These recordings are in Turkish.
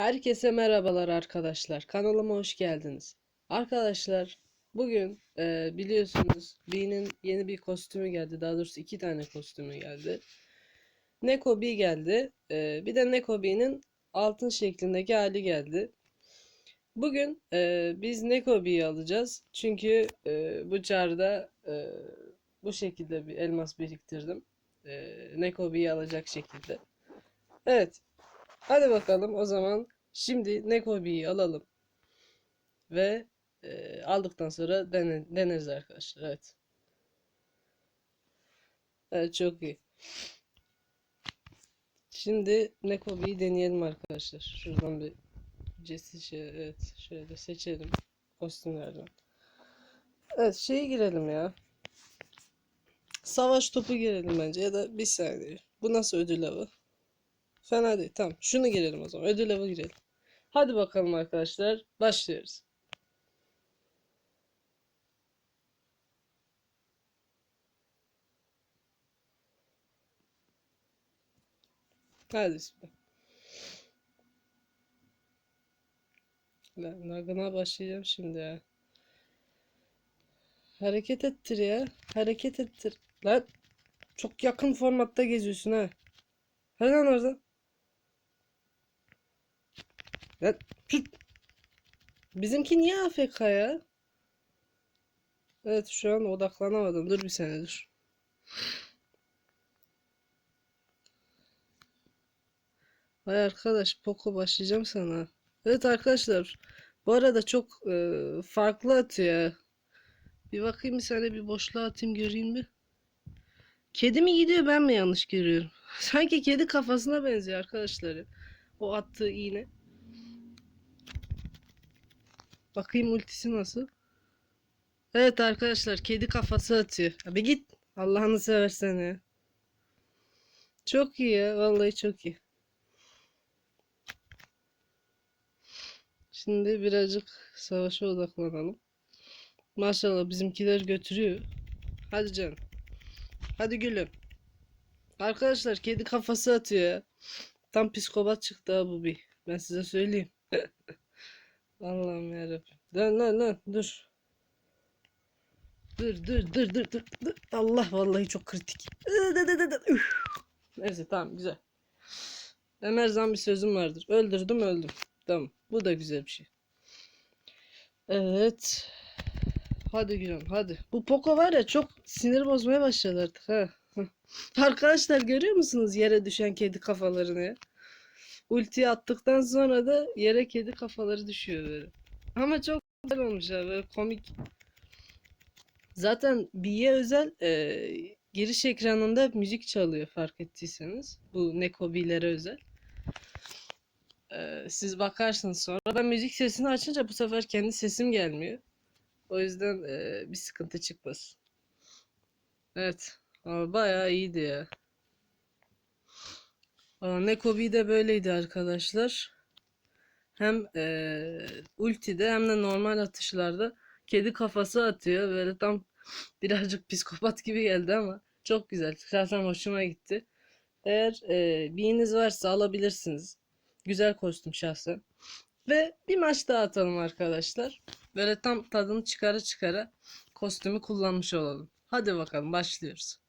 Herkese merhabalar arkadaşlar. Kanalıma hoş geldiniz. Arkadaşlar bugün e, biliyorsunuz Bee'nin yeni bir kostümü geldi. Daha doğrusu iki tane kostümü geldi. Neko Bee geldi. E, bir de Neko Bee'nin altın şeklindeki hali geldi. Bugün e, biz Neko Bee'yi alacağız. Çünkü e, bu çarda e, bu şekilde bir elmas biriktirdim. E, Neko Bee'yi alacak şekilde. Evet. Hadi bakalım o zaman şimdi Nekobi'yi alalım. Ve e, aldıktan sonra dene, deneriz arkadaşlar. Evet. Evet çok iyi. Şimdi Nekobi'yi deneyelim arkadaşlar. Şuradan bir Jesse şey, evet şöyle seçelim kostümlerden. Evet şeye girelim ya. Savaş topu girelim bence ya da bir saniye. Bu nasıl ödül avı? Fena değil. Tamam. Şunu girelim o zaman. Ödül avı girelim. Hadi bakalım arkadaşlar. Başlıyoruz. Hadi bismillah. Lan Nagına başlayacağım şimdi ya. Hareket ettir ya. Hareket ettir. Lan çok yakın formatta geziyorsun ha. Hadi lan oradan. Tut. Bizimki niye AFK ya? Evet şu an odaklanamadım. Dur bir saniye dur. Vay arkadaş Poco başlayacağım sana. Evet arkadaşlar. Bu arada çok e, farklı atıyor. Bir bakayım bir saniye bir boşluğa atayım göreyim bir. Kedi mi gidiyor ben mi yanlış görüyorum? Sanki kedi kafasına benziyor arkadaşlar. O attığı iğne. Bakayım ultisi nasıl? Evet arkadaşlar kedi kafası atıyor. Abi git. Allah'ını seversen ya. Çok iyi ya. Vallahi çok iyi. Şimdi birazcık savaşa odaklanalım. Maşallah bizimkiler götürüyor. Hadi canım. Hadi gülüm. Arkadaşlar kedi kafası atıyor ya. Tam psikopat çıktı ha bu bir. Ben size söyleyeyim. Allah'ım yarabbim. Lan lan lan dur. Dur dur dur dur dur. dur. Allah vallahi çok kritik. Üf. Neyse tamam güzel. Ben her zaman bir sözüm vardır. Öldürdüm öldüm. Tamam. Bu da güzel bir şey. Evet. Hadi Güran hadi. Bu Poco var ya çok sinir bozmaya başladı artık ha. Arkadaşlar görüyor musunuz yere düşen kedi kafalarını ya? Ultiyi attıktan sonra da yere kedi kafaları düşüyor böyle. Ama çok güzel olmuş ya böyle komik. Zaten B'ye özel e, giriş ekranında müzik çalıyor fark ettiyseniz. Bu Neko B'lere özel. E, siz bakarsınız sonra. Ben müzik sesini açınca bu sefer kendi sesim gelmiyor. O yüzden e, bir sıkıntı çıkmaz. Evet. Ama bayağı iyiydi ya. Nekobi de böyleydi arkadaşlar. Hem e, ultide hem de normal atışlarda kedi kafası atıyor. Böyle tam birazcık psikopat gibi geldi ama çok güzel. Şahsen hoşuma gitti. Eğer e, biriniz varsa alabilirsiniz. Güzel kostüm şahsen. Ve bir maç daha atalım arkadaşlar. Böyle tam tadını çıkara çıkara kostümü kullanmış olalım. Hadi bakalım başlıyoruz.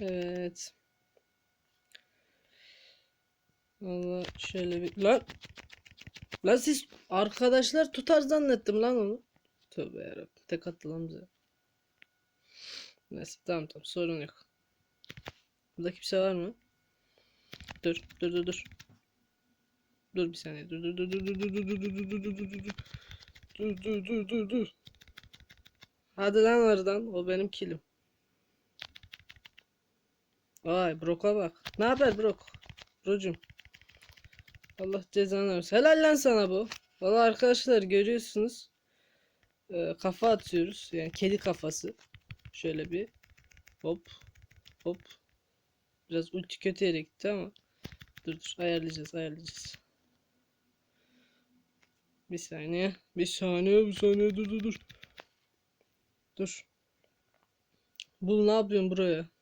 Evet. Valla şöyle bir... Lan! Lan siz arkadaşlar tutar zannettim lan onu. Tövbe yarabbim. Tek attı lan bize. Neyse tamam tamam sorun yok. Burada kimse var mı? Dur dur dur dur. Dur bir saniye. Dur dur dur dur dur dur dur dur dur dur dur dur dur dur dur dur dur dur Hadi lan oradan. O benim kilim. Vay Brock'a bak. Ne haber Brock? Brocum. Allah cezanı versin. Helal lan sana bu. Valla arkadaşlar görüyorsunuz. Ee, kafa atıyoruz. Yani kedi kafası. Şöyle bir. Hop. Hop. Biraz ulti kötü yere gitti ama. Dur dur ayarlayacağız ayarlayacağız. Bir saniye. Bir saniye. Bir saniye. Dur dur dur. Dur. Bul ne yapıyorsun buraya?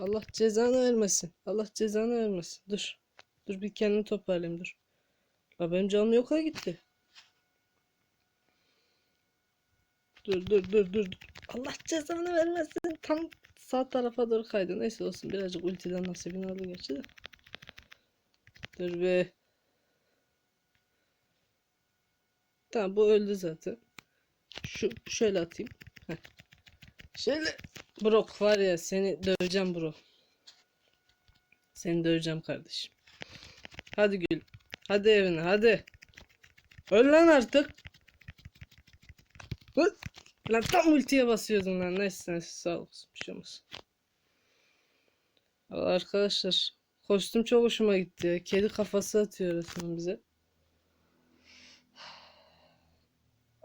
Allah cezanı vermesin. Allah cezanı vermesin. Dur. Dur bir kendimi toparlayayım dur. La benim canım yoka gitti. Dur dur dur dur. dur. Allah cezanı vermesin. Tam sağ tarafa doğru kaydı. Neyse olsun birazcık ultiden nasibini aldı gerçi de. Dur be. Tamam bu öldü zaten. Şu şöyle atayım. Heh. Şöyle Brok var ya seni döveceğim bro. Seni döveceğim kardeşim. Hadi gül. Hadi evine hadi. Öl lan artık. Lan tam ultiye basıyordum lan. Neyse neyse sağ olsun. Bir şey. Valla Arkadaşlar kostüm çok hoşuma gitti ya. Kedi kafası atıyor resmen bize.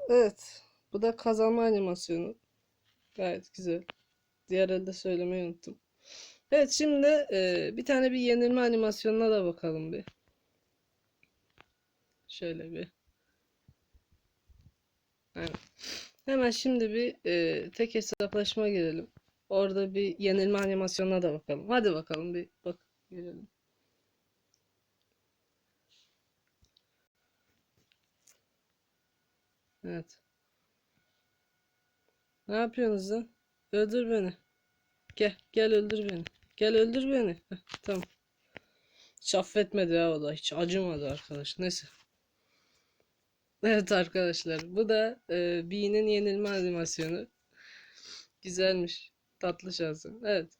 Evet. Bu da kazanma animasyonu. Gayet güzel. Diğer elde söylemeyi unuttum. Evet şimdi e, bir tane bir yenilme animasyonuna da bakalım bir. Şöyle bir. Aynen. Hemen şimdi bir e, tek hesaplaşma girelim. Orada bir yenilme animasyonuna da bakalım. Hadi bakalım bir bak girelim. Evet. Ne yapıyorsunuz lan? Öldür beni. Gel, gel öldür beni. Gel öldür beni. Heh, tamam. Hiç affetmedi ya o da. Hiç acımadı arkadaş. Neyse. Evet arkadaşlar. Bu da e, Bee'nin yenilme animasyonu. Güzelmiş. Tatlı şansı. Evet.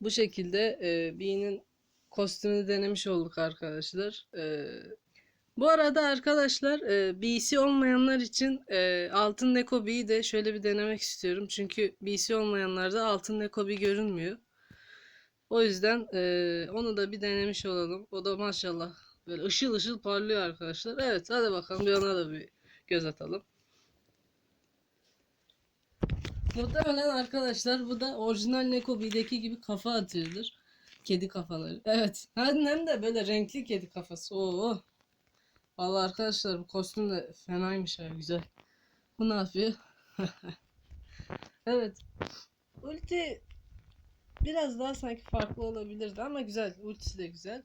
Bu şekilde e, Bee'nin kostümünü denemiş olduk arkadaşlar. E, bu arada arkadaşlar e, BC olmayanlar için e, altın Neko B'yi de şöyle bir denemek istiyorum. Çünkü BC olmayanlarda altın Neko B görünmüyor. O yüzden e, onu da bir denemiş olalım. O da maşallah böyle ışıl ışıl parlıyor arkadaşlar. Evet hadi bakalım bir ona da bir göz atalım. Muhtemelen arkadaşlar bu da orijinal Neko B'deki gibi kafa atıyordur. Kedi kafaları. Evet. Hem de böyle renkli kedi kafası. Oo. Vallahi arkadaşlar bu kostüm de fenaymış ya güzel. Bu ne yapıyor? evet. Ulti biraz daha sanki farklı olabilirdi ama güzel. Ultisi de güzel.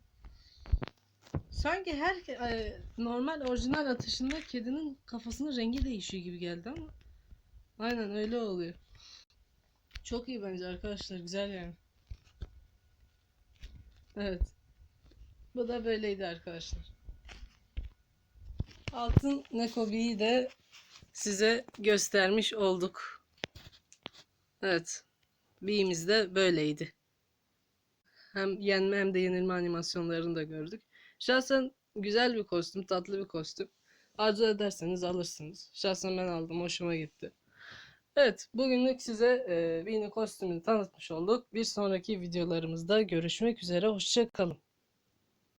Sanki her e, normal orijinal atışında kedinin kafasının rengi değişiyor gibi geldi ama aynen öyle oluyor. Çok iyi bence arkadaşlar. Güzel yani. Evet. Bu da böyleydi arkadaşlar. Altın Nekobi'yi de size göstermiş olduk. Evet. B'imiz de böyleydi. Hem yenme hem de yenilme animasyonlarını da gördük. Şahsen güzel bir kostüm, tatlı bir kostüm. Arzu ederseniz alırsınız. Şahsen ben aldım, hoşuma gitti. Evet, bugünlük size e, Bee'nin kostümünü tanıtmış olduk. Bir sonraki videolarımızda görüşmek üzere, hoşçakalın.